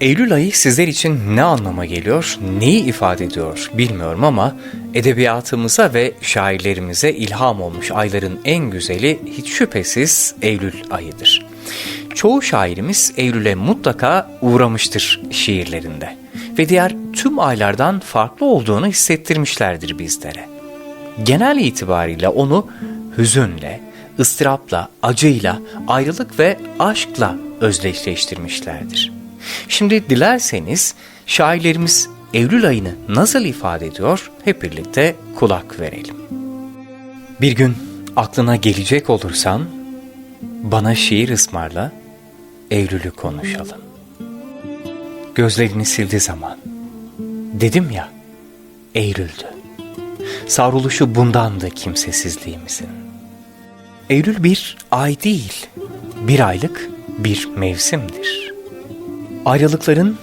Eylül ayı sizler için ne anlama geliyor, neyi ifade ediyor bilmiyorum ama edebiyatımıza ve şairlerimize ilham olmuş ayların en güzeli hiç şüphesiz Eylül ayıdır. Çoğu şairimiz Eylül'e mutlaka uğramıştır şiirlerinde ve diğer tüm aylardan farklı olduğunu hissettirmişlerdir bizlere. Genel itibariyle onu hüzünle, ıstırapla, acıyla, ayrılık ve aşkla özdeşleştirmişlerdir. Şimdi dilerseniz şairlerimiz Eylül ayını nasıl ifade ediyor hep birlikte kulak verelim. Bir gün aklına gelecek olursan bana şiir ısmarla, Eylül'ü konuşalım. Gözlerini sildi zaman. Dedim ya, Eylül'dü. Savruluşu bundandı kimsesizliğimizin. Eylül bir ay değil, bir aylık bir mevsimdir. Ayrılıkların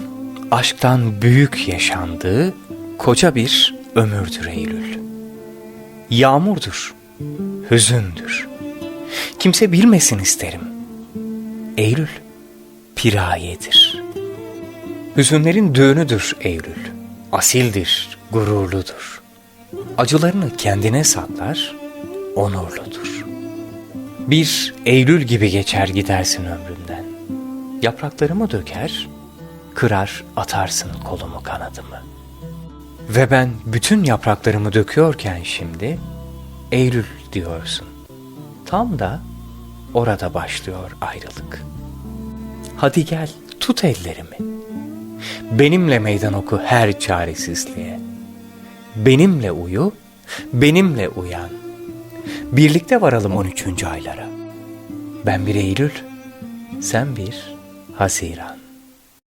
aşktan büyük yaşandığı koca bir ömürdür Eylül. Yağmurdur, hüzündür. Kimse bilmesin isterim. Eylül, pirayedir. Hüzünlerin düğünüdür Eylül. Asildir, gururludur. Acılarını kendine saklar, onurludur. Bir Eylül gibi geçer gidersin ömrümden. Yapraklarımı döker, kırar atarsın kolumu kanadımı. Ve ben bütün yapraklarımı döküyorken şimdi Eylül diyorsun. Tam da orada başlıyor ayrılık. Hadi gel tut ellerimi. Benimle meydan oku her çaresizliğe. Benimle uyu, benimle uyan. Birlikte varalım 13. aylara. Ben bir Eylül, sen bir Haziran.